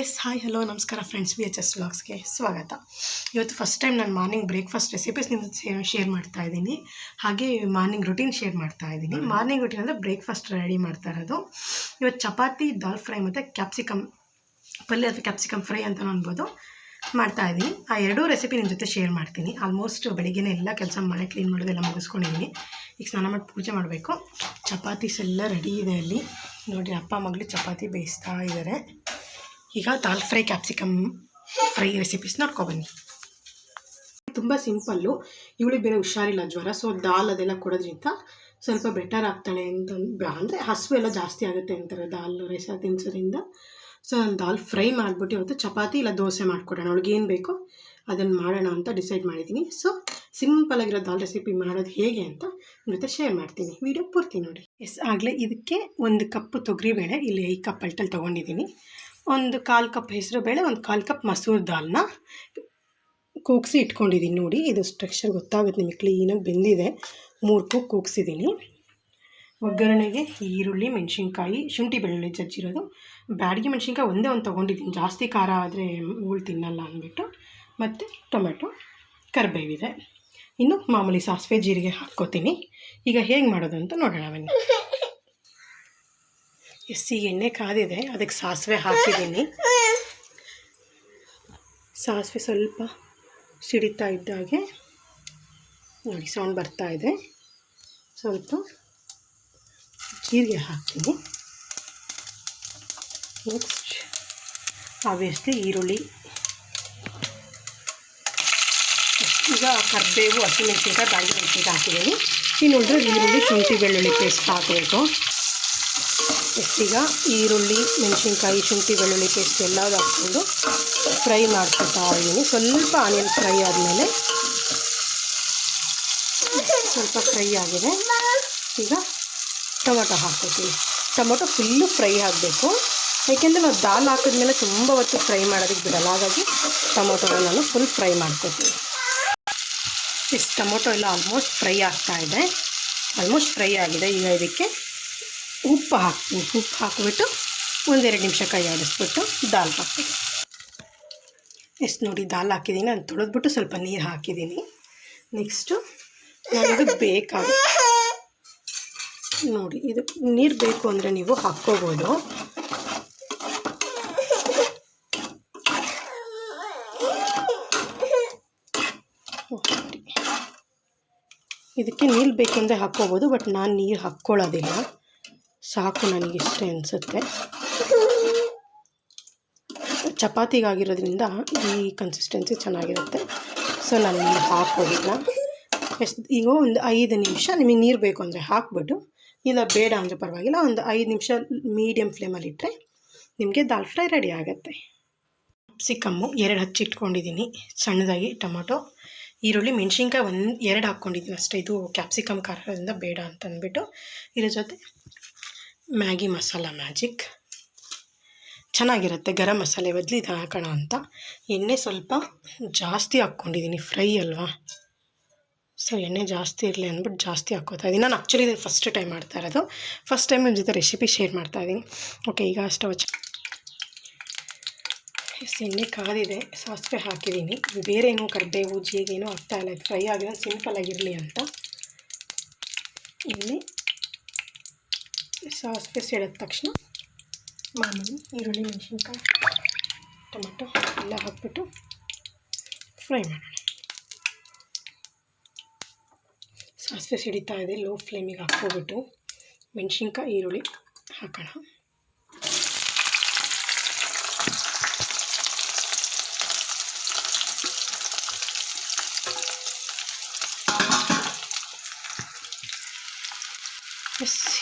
S hi hello ನಮಸ್ಕಾರ friends V H S ವ್ಲಾಗ್ಸ್ಗೆ ಸ್ವಾಗತ. ಇವತ್ತು ಫಸ್ಟ್ ಟೈಮ್ ನಾನು ಮಾರ್ನಿಂಗ್ ಬ್ರೇಕ್ಫಾಸ್ಟ್ ರೆಸಿಪೀಸ್ ನಿಮ್ಮ ಶೇರ್ ಮಾಡ್ತಾ ಇದ್ದೀನಿ. ಹಾಗೆ ಮಾರ್ನಿಂಗ್ ರುಟೀನ್ ಶೇರ್ ಮಾಡ್ತಾ ಇದ್ದೀನಿ. ಮಾರ್ನಿಂಗ್ ರುಟೀನ್ ಅಂದರೆ ಬ್ರೇಕ್ಫಾಸ್ಟ್ ರೆಡಿ ಮಾಡ್ತಾ ಇರೋದು. ಇವತ್ತು ಚಪಾತಿ ದಾಲ್ ಫ್ರೈ ಮತ್ತು ಕ್ಯಾಪ್ಸಿಕಮ್ ಪಲ್ಯ ಅಥವಾ ಕ್ಯಾಪ್ಸಿಕಮ್ ಫ್ರೈ ಅಂತ ಅನ್ಬೋದು ಮಾಡ್ತಾ ಇದ್ದೀನಿ. ಆ ಎರಡೂ ರೆಸಿಪಿ ನಿಮ್ಮ ಜೊತೆ ಶೇರ್ ಮಾಡ್ತೀನಿ. ಆಲ್ಮೋಸ್ಟ್ ಬೆಳಿಗ್ಗೆನೇ ಎಲ್ಲ ಕೆಲಸ ಮನೆ ಕ್ಲೀನ್ ಮಾಡೋದೆಲ್ಲ ಮುಗಿಸ್ಕೊಂಡಿದ್ದೀನಿ. ಈಗ ಸ್ನಾನ ಮಾಡಿ ಪೂಜೆ ಮಾಡಬೇಕು. ಚಪಾತೀಸ್ ಎಲ್ಲ ರೆಡಿ ಇದೆ ಅಲ್ಲಿ. ನೋಡಿ ಅಪ್ಪ ಮಗಳು ಚಪಾತಿ ಬೇಯಿಸ್ತಾ ಇದ್ದಾರೆ ಈಗ dal fry capsicum fry recipes ನೋಡ್ಕೊಬನ್ನಿ ತುಂಬ ಸಿಂಪಲ್ಲು ಇವಳಿಗೆ ಬೇರೆ ಹುಷಾರಿಲ್ಲ ಜ್ವರ ಸೊ ದಾಲ್ ಅದೆಲ್ಲ ಕೊಡೋದ್ರಿಂದ ಸ್ವಲ್ಪ ಬೆಟರ್ ಆಗ್ತಾಳೆ ಅಂತ ಅಂದರೆ ಹಸು ಎಲ್ಲ ಜಾಸ್ತಿ ಆಗುತ್ತೆ ಅಂತಾರೆ ದಾಲ್ ರೈಸ ತಿನ್ಸೋದ್ರಿಂದ. ಸೊ ನಾನು ದಾಲ್ ಫ್ರೈ ಮಾಡಿಬಿಟ್ಟು ಇವತ್ತು ಚಪಾತಿ ಇಲ್ಲ ದೋಸೆ ಮಾಡಿಕೊಡೋಣ, ಅವಳಿಗೆ ಏನು ಬೇಕೋ ಅದನ್ನು ಮಾಡೋಣ ಅಂತ ಡಿಸೈಡ್ ಮಾಡಿದ್ದೀನಿ ಸೊ ಸಿಂಪಲಾಗಿರೋ ದಾಲ್ ರೆಸಿಪಿ ಮಾಡೋದು ಹೇಗೆ ಅಂತ ಜೊತೆ ಶೇರ್ ಮಾಡ್ತೀನಿ. ವಿಡಿಯೋ ಪೂರ್ತಿ ನೋಡಿ. ಎಸ್ ಆಗಲೇ ಇದಕ್ಕೆ ಒಂದು ಕಪ್ ತೊಗರಿಬೇಳೆ, ಇಲ್ಲಿ ಐದು ಕಪ್ ಅಲ್ಟಲ್ಲಿ ತೊಗೊಂಡಿದ್ದೀನಿ ಒಂದು ಕಾಲು ಕಪ್ ಹೆಸರು ಬೇಳೆ, ಒಂದು ಕಾಲು ಕಪ್ ಮಸೂರ್ ದಾಲ್ನ ಕೂಗಿಸಿ ಇಟ್ಕೊಂಡಿದ್ದೀನಿ ನೋಡಿ. ಇದು ಸ್ಟ್ರಕ್ಚರ್ ಗೊತ್ತಾಗುತ್ತೆ ನಿಮಗೆ ಕ್ಲೀನಾಗಿ ಬೆಂದಿದೆ. ಮೂರು ಕೂಗ್ ಕೂಗಿಸಿದ್ದೀನಿ. ಒಗ್ಗರಣೆಗೆ ಈರುಳ್ಳಿ, ಮೆಣಸಿನ್ಕಾಯಿ, ಶುಂಠಿ ಬೆಳ್ಳುಳ್ಳಿ ಜಜ್ಜಿರೋದು. ಬ್ಯಾಡಿಗೆ ಮೆಣಸಿನ್ಕಾಯಿ ಒಂದೇ ಒಂದು ತೊಗೊಂಡಿದ್ದೀನಿ. ಜಾಸ್ತಿ ಖಾರ ಆದರೆ ಹೂಳು ತಿನ್ನಲ್ಲ ಅಂದ್ಬಿಟ್ಟು. ಮತ್ತು ಟೊಮೆಟೊ ಕರಿಬೇವಿದೆ. ಇನ್ನು ಮಾಮೂಲಿ ಸಾಸಿವೆ ಜೀರಿಗೆ ಹಾಕ್ಕೋತೀನಿ. ಈಗ ಹೇಗೆ ಮಾಡೋದು ಅಂತ ನೋಡೋಣ ಬನ್ನಿ. ಎಸ್ ಎಣ್ಣೆ ಕಾದಿದೆ, ಅದಕ್ಕೆ ಸಾಸಿವೆ ಹಾಕಿದ್ದೀನಿ. ಸಾಸಿವೆ ಸ್ವಲ್ಪ ಸಿಡಿತಾ ಇದ್ದಾಗೆ ನೋಡಿ, ಸೌಂಡ್ ಬರ್ತಾ ಇದೆ. ಸ್ವಲ್ಪ ಜೀರಿಗೆ ಹಾಕ್ತೀನಿ. ನೆಕ್ಸ್ಟ್ ಆಬ್ವಿಯಸ್ಲಿ ಈರುಳ್ಳಿ. ಈಗ ಕರಿಬೇವು, ಹಸಿಮೆಣಸಿನ್ಕಾಯಿ ಬಾಡಿಗೆ ಮೆಣಸಿನ್ಕಾಯಿ ಹಾಕಿದ್ದೀನಿ. ಇನ್ನು ಈರುಳ್ಳಿ, ಶುಂಠಿ, ಬೆಳ್ಳುಳ್ಳಿ ಪೇಸ್ಟ್ ಹಾಕಬೇಕು. ಈಗ ಈರುಳ್ಳಿ, ಮೆಣಸಿನ್ಕಾಯಿ, ಶುಂಠಿ, ಬೆಳ್ಳುಳ್ಳಿ ಪೇಸ್ಟ್ ಎಲ್ಲದೂ ಹಾಕ್ಕೊಂಡು ಫ್ರೈ ಮಾಡ್ಕೊತಾ ಇದ್ದೀನಿ. ಸ್ವಲ್ಪ ಆನಿಯನ್ ಫ್ರೈ ಆದಮೇಲೆ ಸ್ವಲ್ಪ ಫ್ರೈ ಆಗಿದೆ. ಈಗ ಟೊಮೊಟೊ ಹಾಕ್ಕೊತೀನಿ. ಟೊಮೊಟೊ ಫುಲ್ಲು ಫ್ರೈ ಆಗಬೇಕು. ಯಾಕೆಂದರೆ ನಾವು ದಾಲ್ ಹಾಕಿದ್ಮೇಲೆ ತುಂಬ ಹೊತ್ತು ಫ್ರೈ ಮಾಡೋದಕ್ಕೆ ಬಿಡಲ್ಲ. ಹಾಗಾಗಿ ಟೊಮೊಟೊನ ನಾನು ಫುಲ್ ಫ್ರೈ ಮಾಡ್ಕೊತೀನಿ. ಇಷ್ಟು ಟೊಮೊಟೊ ಎಲ್ಲ ಆಲ್ಮೋಸ್ಟ್ ಫ್ರೈ ಆಗ್ತಾ ಇದೆ. ಆಲ್ಮೋಸ್ಟ್ ಫ್ರೈ ಆಗಿದೆ. ಈಗ ಇದಕ್ಕೆ ಉಪ್ಪು ಹಾಕ್ತೀನಿ ಉಪ್ಪು ಹಾಕಿಬಿಟ್ಟು ಒಂದೆರಡು ನಿಮಿಷ ಕೈ ಆಡಿಸ್ಬಿಟ್ಟು ದಾಲ್ ಹಾಕ್ತೀನಿ. ಎಷ್ಟು ನೋಡಿ ದಾಲ್ ಹಾಕಿದ್ದೀನಿ ನಾನು ತೊಳೆದ್ಬಿಟ್ಟು ಸ್ವಲ್ಪ ನೀರು ಹಾಕಿದ್ದೀನಿ ನೆಕ್ಸ್ಟು ನನಗೆ ಬೇಕಾಗುತ್ತೆ ನೋಡಿ ಇದು ನೀರು ಬೇಕು ಅಂದರೆ ನೀವು ಹಾಕ್ಕೋಬೋದು. ಇದಕ್ಕೆ ನೀರು ಬೇಕೆಂದರೆ ಹಾಕ್ಕೋಬೋದು, ಬಟ್ ನಾನು ನೀರು ಹಾಕ್ಕೊಳ್ಳೋದಿಲ್ಲ. ಸಾಕು ನನಗಿಷ್ಟೇ ಅನಿಸುತ್ತೆ. ಚಪಾತಿಗಾಗಿರೋದ್ರಿಂದ ಈ ಕನ್ಸಿಸ್ಟೆನ್ಸಿ ಚೆನ್ನಾಗಿರುತ್ತೆ. ಸೊ ನಾನು ಹಾಕೋದಿಲ್ಲ ಎಷ್ಟು, ಈಗ ಒಂದು ಐದು ನಿಮಿಷ ನಿಮಗೆ ನೀರು ಬೇಕು ಅಂದರೆ ಹಾಕ್ಬಿಟ್ಟು, ಇಲ್ಲ ಬೇಡ ಅಂದರೆ ಪರವಾಗಿಲ್ಲ, ಒಂದು ಐದು ನಿಮಿಷ ಮೀಡಿಯಮ್ ಫ್ಲೇಮಲ್ಲಿ ಇಟ್ಟರೆ ನಿಮಗೆ ದಾಲ್ ಫ್ರೈ ರೆಡಿ ಆಗುತ್ತೆ. ಕ್ಯಾಪ್ಸಿಕಮ್ಮು ಎರಡು ಹಚ್ಚಿಟ್ಕೊಂಡಿದ್ದೀನಿ ಸಣ್ಣದಾಗಿ ಟೊಮೊಟೊ, ಈರುಳ್ಳಿ, ಮೆಣಸಿನ್ಕಾಯಿ ಒಂದು ಎರಡು ಹಾಕ್ಕೊಂಡಿದ್ದೀನಿ ಅಷ್ಟೇ. ಇದು ಕ್ಯಾಪ್ಸಿಕಮ್ ಖಾರದಿಂದ ಬೇಡ ಅಂತ ಅಂದ್ಬಿಟ್ಟು ಇದ್ರ ಜೊತೆ ಮ್ಯಾಗಿ ಮಸಾಲ ಮ್ಯಾಜಿಕ್. ಚೆನ್ನಾಗಿರುತ್ತೆ, ಗರಂ ಮಸಾಲೆ ಬದಲು ಇದು ಹಾಕೋಣ ಅಂತ. ಎಣ್ಣೆ ಸ್ವಲ್ಪ ಜಾಸ್ತಿ ಹಾಕ್ಕೊಂಡಿದ್ದೀನಿ ಫ್ರೈ ಅಲ್ವಾ? ಸೊ, ಎಣ್ಣೆ ಜಾಸ್ತಿ ಇರಲಿ ಅಂದ್ಬಿಟ್ಟು ಜಾಸ್ತಿ ಹಾಕೋತಾ ಇದ್ದೀನಿ ನಾನು ಆ್ಯಕ್ಚುಲಿ ಇದು ಫಸ್ಟ್ ಟೈಮ್ ಮಾಡ್ತಾ ಇರೋದು. ಫಸ್ಟ್ ಟೈಮ್ ನಿಮ್ಮ ಜೊತೆ ರೆಸಿಪಿ ಶೇರ್ ಮಾಡ್ತಾ ಇದ್ದೀನಿ ಓಕೆ ಈಗ ಸ್ಟವ್ ಎಣ್ಣೆ ಕಾದಿದೆ, ಸಾಸಿವೆ ಹಾಕಿದ್ದೀನಿ ಬೇರೆ ಏನೋ ಕರಿಬೇವು ಜೀರಿಗೆ ಏನೂ ಹಾಕ್ತಾ ಇಲ್ಲ ಫ್ರೈ ಆಗಿದೆ ಸಿಂಪಲಾಗಿರಲಿ ಅಂತ. ಎಣ್ಣೆ ಸಾಸಿವೆ ಸಿಡಿದ ತಕ್ಷಣ ಮಾಮೂಲಿ ಈರುಳ್ಳಿ, ಮೆಣಸಿನ್ಕಾಯಿ, ಟೊಮೆಟೊ ಎಲ್ಲ ಹಾಕಿಬಿಟ್ಟು ಫ್ರೈ ಮಾಡೋಣ. ಸಾಸಿವೆ ಸಿಡಿತಾ ಇದೆ, ಲೋ ಫ್ಲೇಮಿಗೆ ಹಾಕ್ಕೊಬಿಟ್ಟು ಮೆಣಸಿನ್ಕಾಯಿ, ಈರುಳ್ಳಿ ಹಾಕೋಣ.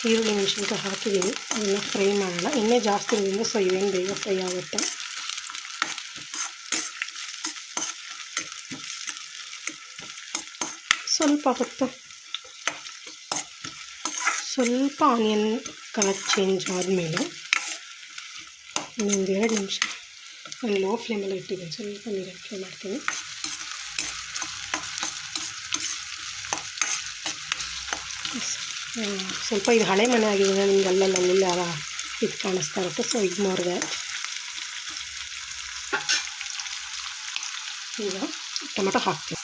ಈರುಳ್ಳಿ ಮೆಣಸಿನ್ಕಾಯಿ ಹಾಕಿದ್ದೀನಿ. ಅದನ್ನು ಫ್ರೈ ಮಾಡೋಣ. ಎಣ್ಣೆ ಜಾಸ್ತಿ ಇರೋದ್ರಿಂದ ಸೊ ಇವೇನು ಬೇಗ ಫ್ರೈ ಆಗುತ್ತೆ. ಸ್ವಲ್ಪ ಹೊತ್ತು, ಸ್ವಲ್ಪ ಆನಿಯನ್ ಕಲರ್ ಚೇಂಜ್ ಆದಮೇಲೆ ಇನ್ನೊಂದು ಎರಡು ನಿಮಿಷ. ನಾನು ಲೋ ಫ್ಲೇಮಲ್ಲಿ ಇಟ್ಟಿದ್ದೀನಿ. ಸ್ವಲ್ಪ ನೀರು ಫ್ರೈ ಮಾಡ್ತೀನಿ. ಸ್ವಲ್ಪ ಇದು ಹಳೆ ಮನೆ ಆಗಿದೆ ನಿಮಗೆಲ್ಲ ನನ್ನಿಲ್ಲ ಅವ ಇದು ಕಾಣಿಸ್ತಾ ಇರುತ್ತೆ. ಸೊ ಇದು ಮಾಡಿದೆ ಈಗ ಟೊಮೆಟೊ ಹಾಕ್ತೀನಿ.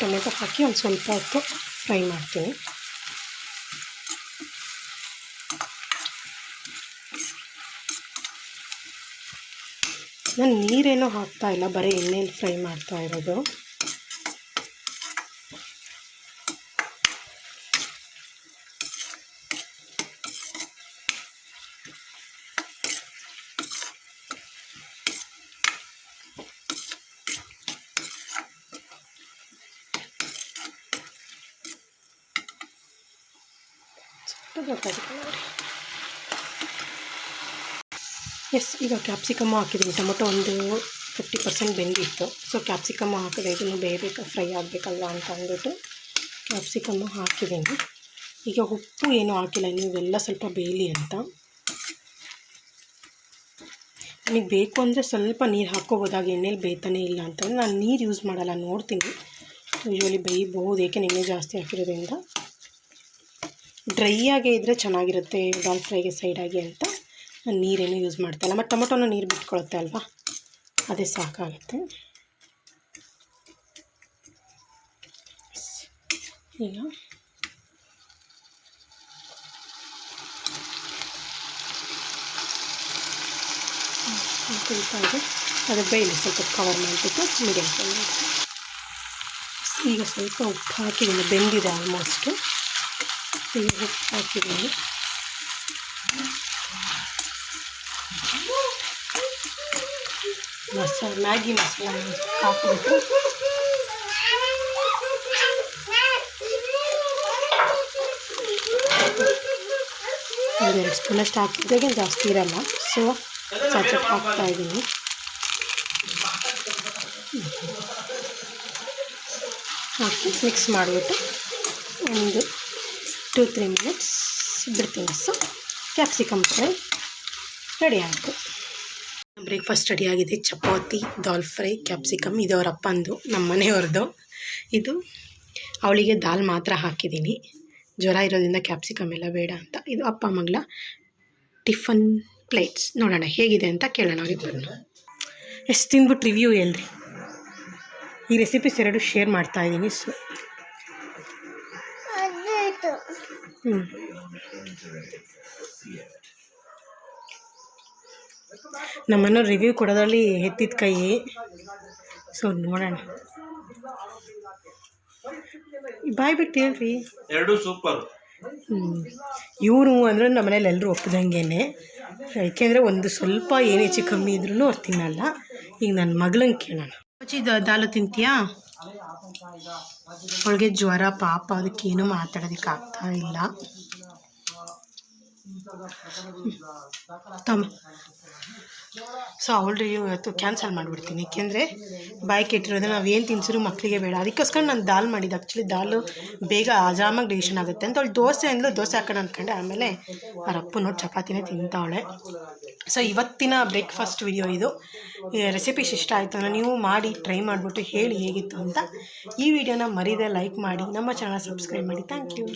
ಟೊಮೆಟೊ ಹಾಕಿ ಒಂದು ಸ್ವಲ್ಪ ಹೊತ್ತು ಫ್ರೈ ಮಾಡ್ತೀನಿ. ನಾನು ನೀರೇನೂ ಹಾಕ್ತಾ ಇಲ್ಲ, ಬರೀ ಎಣ್ಣೆಯಲ್ಲಿ ಫ್ರೈ ಮಾಡ್ತಾ ಇರೋದು. ಎಸ್, ಈಗ ಕ್ಯಾಪ್ಸಿಕಮ್ಮು ಹಾಕಿದ್ದೀನಿ ಟೊಮೊಟೊ ಒಂದು ಫಿಫ್ಟಿ ಪರ್ಸೆಂಟ್ ಬೆಂದಿತ್ತು. ಸೊ ಕ್ಯಾಪ್ಸಿಕಮ್ಮು ಹಾಕಿದೆ. ಇದನ್ನು ಬೇರೆ ಫ್ರೈ ಆಗಬೇಕಲ್ವ ಅಂತ ಅಂದ್ಬಿಟ್ಟು ಕ್ಯಾಪ್ಸಿಕಮ್ಮು ಹಾಕಿದ್ದೀನಿ ಈಗ ಉಪ್ಪು ಏನೂ ಹಾಕಿಲ್ಲ. ನೀವೆಲ್ಲ ಸ್ವಲ್ಪ ಬೇಯಲಿ ಅಂತ. ನನಗೆ ಬೇಕು ಅಂದರೆ ಸ್ವಲ್ಪ ನೀರು ಹಾಕ್ಕೋಬೋದಾಗ. ಎಣ್ಣೆಲಿ ಬೇಯ್ತಾನೆ ಇಲ್ಲ ಅಂತಂದರೆ ನಾನು ನೀರು ಯೂಸ್ ಮಾಡಲ್ಲ. ನೋಡ್ತೀನಿ. ಯೂಶ್ವಲಿ ಬೇಯಬಹುದು ಏಕೆ ಎಣ್ಣೆ ಜಾಸ್ತಿ ಹಾಕಿರೋದ್ರಿಂದ. ಡ್ರೈ ಆಗೇ ಇದ್ದರೆ ಚೆನ್ನಾಗಿರುತ್ತೆ, ಡಾಲ್ ಫ್ರೈಗೆ ಸೈಡಾಗಿ ಅಂತ. ನಾನು ನೀರೇನು ಯೂಸ್ ಮಾಡ್ತಾಯಿಲ್ಲ ಮತ್ತು ಟೊಮೊಟೊನೂ ನೀರು ಬಿಟ್ಕೊಳುತ್ತೆ ಅಲ್ವಾ? ಅದೇ ಸಾಕಾಗುತ್ತೆ. ಈಗ ಇದೆ ಅದು ಬೇಯಿಲಿ ಸ್ವಲ್ಪ ಕವರ್ ಮಾಡಿಬಿಟ್ಟು ಮೀಡಿಯಮ್ ಈಗ ಸ್ವಲ್ಪ ಉಪ್ಪು ಹಾಕಿದ್ದೀನಿ ಬೆಂದಿದೆ ಆಲ್ಮೋಸ್ಟು ಉಪ್ಪು ಹಾಕಿದ್ದೀನಿ ಮಸಾಲ ಮ್ಯಾಗಿ ಮಸಾಲ ಹಾಕ್ಬಿಟ್ಟು. ಒಂದೆರಡು ಸ್ಪೂನಷ್ಟು ಹಾಕಿದ್ದಾಗ ಜಾಸ್ತಿ ಇರಲ್ಲ. ಸೊ ಸಚಪ್ ಹಾಕ್ತಾ ಇದ್ದೀನಿ ಹಾಕಿ ಮಿಕ್ಸ್ ಮಾಡಿಬಿಟ್ಟು ಒಂದು ಟೂ ತ್ರೀ ಮಿನಿಟ್ಸ್ ಬಿಡ್ತೀನಿ ಸೊ ಕ್ಯಾಪ್ಸಿಕಮ್ ಫ್ರೈ ರೆಡಿ ಆಯಿತು. ಬ್ರೇಕ್ಫಾಸ್ಟ್ ರೆಡಿಯಾಗಿದೆ ಚಪಾತಿ, ದಾಲ್ ಫ್ರೈ ಕ್ಯಾಪ್ಸಿಕಮ್ ಇದು ಅವ್ರ ಅಪ್ಪಂದು, ನಮ್ಮ ಮನೆಯವ್ರದ್ದು. ಇದು ಅವಳಿಗೆ ದಾಲ್ ಮಾತ್ರ ಹಾಕಿದ್ದೀನಿ. ಜ್ವರ ಇರೋದ್ರಿಂದ ಕ್ಯಾಪ್ಸಿಕಮ್ ಎಲ್ಲ ಬೇಡ ಅಂತ. ಇದು ಅಪ್ಪ ಮಗಳ ಟಿಫನ್ ಪ್ಲೇಟ್ಸ್ ನೋಡೋಣ ಹೇಗಿದೆ ಅಂತ ಕೇಳೋಣ ಅವರಿಬ್ಬರನ್ನು ಎಷ್ಟು ತಿಂದ್ಬಿಟ್ಟು ರಿವ್ಯೂ ಹೇಳ್ರಿ? ಈ ರೆಸಿಪೀಸ್ ಎರಡು ಶೇರ್ ಮಾಡ್ತಾ ಇದ್ದೀನಿ. ಸೊ ನಮ್ಮನ್ನು ರಿವ್ಯೂ ಕೊಡೋದ್ರಲ್ಲಿ ಎತ್ತಿದ ಕೈ. ಸೊ ನೋಡೋಣ. ಬಾಯ್ ಬಿಟ್ಟು ಹೇಳ್ರಿ. ಎರಡು ಸೂಪರ್ ಇವರು ಅಂದರೆ ನಮ್ಮ ಮನೇಲಿ ಎಲ್ಲರೂ ಒಪ್ಪದಂಗೆ ಯಾಕೆಂದರೆ ಒಂದು ಸ್ವಲ್ಪ ಏನು ಹೆಚ್ಚು ಕಮ್ಮಿ ಇದ್ರೂ ಅವ್ರು ತಿನ್ನಲ್ಲ. ಈಗ ನನ್ನ ಮಗಳಂಗೆ ಕೇಳೋಣ. ದಾಲು ತಿಂತೀಯಾ? ಅವಳಿಗೆ ಜ್ವರ ಪಾಪ ಅದಕ್ಕೇನು ಮಾತಾಡೋದಕ್ಕೆ ಆಗ್ತಾ ಇಲ್ಲ. ತಮ್ಮ ಸೊ ಅವಳು ಇವತ್ತು ಕ್ಯಾನ್ಸಲ್ ಮಾಡಿಬಿಡ್ತೀನಿ. ಏಕೆಂದರೆ ಬಾಯಿ ಕೆಟ್ಟಿರೋದು ನಾವು ಏನು ತಿನ್ಸಿದ್ರು ಮಕ್ಕಳಿಗೆ ಬೇಡ. ಅದಕ್ಕೋಸ್ಕರ ನಾನು ದಾಲ್ ಮಾಡಿದ್ದು. ಆ್ಯಕ್ಚುಲಿ ದಾಲು ಬೇಗ ಆಜಾಮಾಗಿ ಡೈಜೆಷನ್ ಆಗುತ್ತೆ ಅಂತ ಅವಳು ದೋಸೆ ಅಂದ್ಲು, ದೋಸೆ ಹಾಕೋಣ ಅಂದ್ಕೊಂಡೆ ಆಮೇಲೆ ಅವ್ರ ಅಪ್ಪು ನೋಡಿ ಚಪಾತಿನೇ ತಿಂತಾವಳೆ. ಸೊ ಇವತ್ತಿನ ಬ್ರೇಕ್ಫಾಸ್ಟ್ ವಿಡಿಯೋ ಇದು. ರೆಸಿಪೀಸ್ ಇಷ್ಟ ಆಯಿತು ಅಂದರೆ ನೀವು ಮಾಡಿ ಟ್ರೈ ಮಾಡಿಬಿಟ್ಟು ಹೇಳಿ ಹೇಗಿತ್ತು ಅಂತ ಈ ವಿಡಿಯೋನ ಮರೀದೆ ಲೈಕ್ ಮಾಡಿ. ನಮ್ಮ ಚಾನಲ್ ಸಬ್ಸ್ಕ್ರೈಬ್ ಮಾಡಿ. Thank you